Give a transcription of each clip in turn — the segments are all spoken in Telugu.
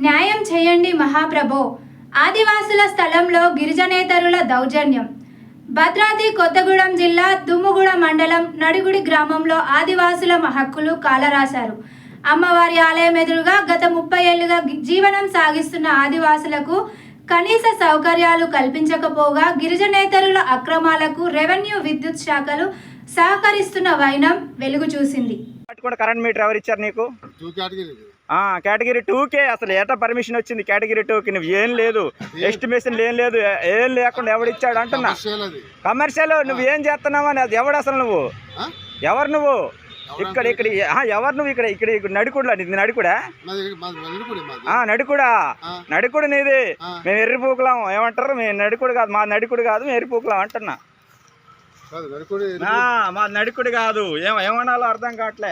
న్యాయం చేయండి మహాప్రభో. ఆదివాసుల స్థలంలో గిరిజనేతరుల దౌర్జన్యం. భద్రాద్రి కొత్తగూడెం జిల్లా దుమ్ముగూడ మండలం నడిగుడి గ్రామంలో ఆదివాసుల హక్కులు కాలరాశారు. అమ్మవారి ఆలయం ఎదురుగా గత ముప్పై ఏళ్ళుగా జీవనం సాగిస్తున్న ఆదివాసులకు కనీస సౌకర్యాలు కల్పించకపోగా గిరిజనేతరుల అక్రమాలకు రెవెన్యూ విద్యుత్ శాఖలు సహకరిస్తున్న వైనం వెలుగు చూసింది కరెంట్ మీటర్ ఎవరు ఇచ్చారు నీకు కేటగిరీ ఆ కేటగిరీ టూకే అసలు ఏటా పర్మిషన్ వచ్చింది? కేటగిరీ టూకి నువ్వు ఏం లేదు. ఎస్టిమేషన్ ఏం లేదు. ఏం లేకుండా ఎవడు ఇచ్చాడు అంటున్నా? కమర్షియల్ నువ్వు ఏం చేస్తున్నావు అని అది ఎవడు అసలు నువ్వు? ఎవరు నువ్వు? ఇక్కడ ఇక్కడ ఎవరు నువ్వు ఇక్కడ ఇక్కడ ఇక్కడ నడుకుడులా నీది? నడుకుడా? ఆ నడుకుడా. నడుకుడు నీది. మేము ఎర్రిపూకులాం. ఏమంటారు? మేము నడుకుడు కాదు మా నడుకుడు కాదు మేము ఎర్రిపూకులాం అంటున్నా. మా నడుకుడు కాదు. ఏం ఏమనాలో అర్థం కావట్లే.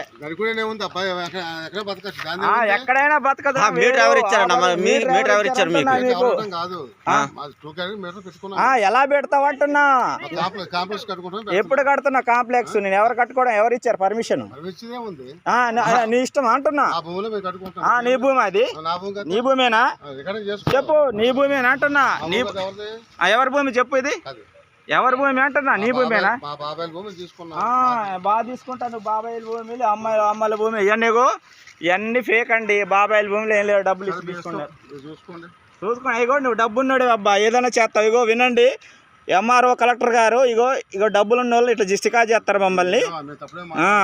ఎక్కడైనా బతకదు ఆ, మీటర్ ఎవరు ఇచ్చారన్న? మరి మీ- మీటర్ ఎవరు ఇచ్చారు మీకు? అంటున్నా మీకు. అవడం కాదు మాది టూ కేటగిరీ మీటర్ పెట్టుకున్నాం. ఆ, ఎలా పెడతావు అంటున్నా? కాంప్లెక్స్ కాంప్లెక్స్ కట్టుకుంటాం ఎప్పుడు కడుతున్నా కాంప్లెక్స్? నేను ఎవరు కట్టుకోవడం ఎవరు ఇచ్చారు పర్మిషన్? నీ ఇష్టం అంటున్నా. ఆ భూమిలో మేము కట్టుకుంటాం. ఆ, నీ భూమి అది? నా భూమి భూమేనా? చెప్పు నీ భూమేనా అంటున్నా? ఎవరి భూమి చెప్పు ఇది? కాదు ఎవరి భూమి అంటున్నా? నీ భూమేనా? భూమి బాగా తీసుకుంటాను. బాబాయిల భూమిలు అమ్మాయి అమ్మాయిల భూమి. ఇవన్నీ ఇవన్నీ ఫేక్ అండి. బాబాయిల భూమిలో ఏం లేవు. డబ్బులు ఇచ్చి తీసుకున్నారు చూసుకోండి. ఇగో నువ్వు డబ్బు ఉన్నాడు అబ్బా. ఏదైనా చేస్తావు. ఇగో వినండి. ఎంఆర్ఓ కలెక్టర్ గారు ఇగో ఇగో డబ్బులు ఉన్న వాళ్ళు ఇట్లా జిస్టికా చేస్తారు మమ్మల్ని.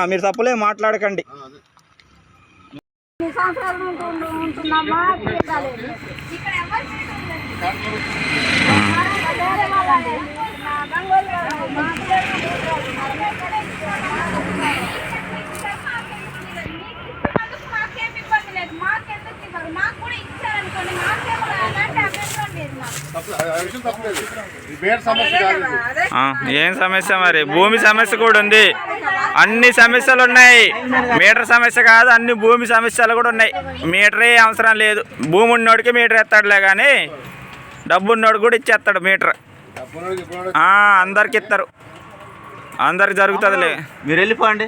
మీరు తప్పులే మాట్లాడకండి. మా- ఏం సమస్య మరి? భూమి సమస్య కూడా ఉంది. అన్ని సమస్యలు ఉన్నాయి. మీటర్ సమస్య కాదు అన్ని భూమి సమస్యలు కూడా ఉన్నాయి. మీటరే అవసరం లేదు. భూమి ఉన్నోడికి మీటర్ ఎత్తాడులే కానీ డబ్బు ఉన్నోడు కూడా ఇచ్చేస్తాడు మీటర్. అందరికి ఇస్తారు అందరికి జరుగుతుందిలే. మీరు వెళ్ళిపోండి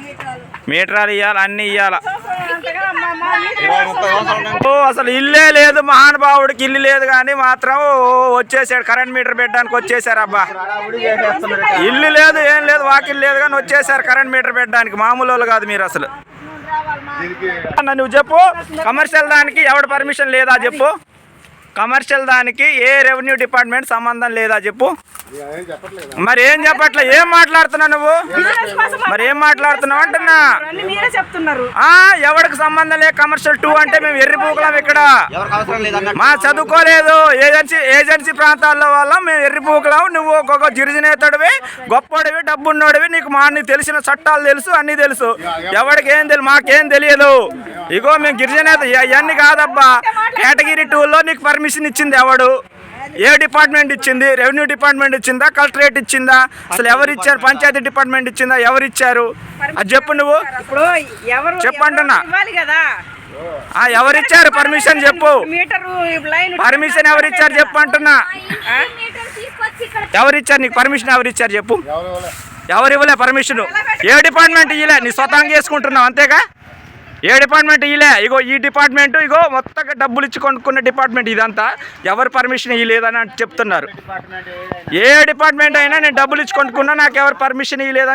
మీటర్లు. మీటరాలు ఇవ్వాలి అన్ని ఇవ్వాలి ఓ అసలు ఇల్లే లేదు మహానుభావుడికి ఇల్లు లేదు కానీ మాత్రం వచ్చేసాడు. కరెంట్ మీటర్ పెట్టడానికి వచ్చేసారు అబ్బా. ఇల్లు లేదు ఏం లేదు వాకిల్ లేదు కానీ వచ్చేసారు కరెంట్ మీటర్ పెట్టడానికి. మామూలు వాళ్ళు కాదు మీరు అసలు. నువ్వు చెప్పు. కమర్షియల్ దానికి ఎవడ పర్మిషన్ లేదా చెప్పు. కమర్షియల్ దానికి ఏ రెవెన్యూ డిపార్ట్మెంట్ సంబంధం లేదా చెప్పు? మరి ఏం చెప్పట్లే? ఏం మాట్లాడుతున్నావు నువ్వు? మరి ఏం మాట్లాడుతున్నావు అంటున్నా? చెప్తున్నారు ఎవరికి సంబంధం లేదు కమర్షియల్ టూ అంటే మేము ఎర్రిపూకులం ఇక్కడ. మా చదువుకోలేదు. ఏజెన్సీ ఏజెన్సీ ప్రాంతాల్లో వాళ్ళం. మేము ఎర్రిపూకులం నువ్వు ఒక్కొక్క గిరిజనేతడివి గొప్పడివి డబ్బున్నోడివి. నీకు మా అన్ని తెలిసిన చట్టాలు తెలుసు అన్నీ తెలుసు. ఎవరికి ఏం తెలియదు మాకేం తెలియదు. ఇగో మేము గిరిజనేత. ఇవన్నీ కాదబ్బా. కేటగిరీ టూలో నీకు పర్మిషన్ ఇచ్చింది ఎవడు? ఏ డిపార్ట్మెంట్ ఇచ్చింది? రెవెన్యూ డిపార్ట్మెంట్ ఇచ్చిందా? కలెక్టరేట్ ఇచ్చిందా? అసలు ఎవరు ఇచ్చారు? పంచాయతీ డిపార్ట్మెంట్ ఇచ్చిందా? ఎవరు ఇచ్చారు? అది చెప్పు నువ్వు. ఇప్పుడు ఎవరు చెప్పంటున్నా. ఇవ్వాలి ఎవరిచ్చారు పర్మిషన్ చెప్పు. మీటర్ లైన్ పర్మిషన్ ఎవరిచ్చారు చెప్పు అంటున్నా. ఎవరిచ్చారు నీకు పర్మిషన్ ఎవరిచ్చారు చెప్పు. ఎవరు ఇవ్వలే. పర్మిషన్ ఏ డిపార్ట్మెంట్ ఇయ్యలే? నీ స్వతంగా చేసుకుంటున్నావు అంతేగా? ఏ డిపార్ట్మెంట్ ఇలా ఇగో ఈ డిపార్ట్మెంట్ ఇగో మొత్తంగా డబ్బులు ఇచ్చి కొనుక్కున్న డిపార్ట్మెంట్ ఇదంతా. ఎవరు పర్మిషన్ ఇవ్వలేదని చెప్తున్నారు. ఏ డిపార్ట్మెంట్ అయినా నేను డబ్బులు ఇచ్చి కొనుక్కున్నా నాకు ఎవరు పర్మిషన్ ఇవ్వలేదని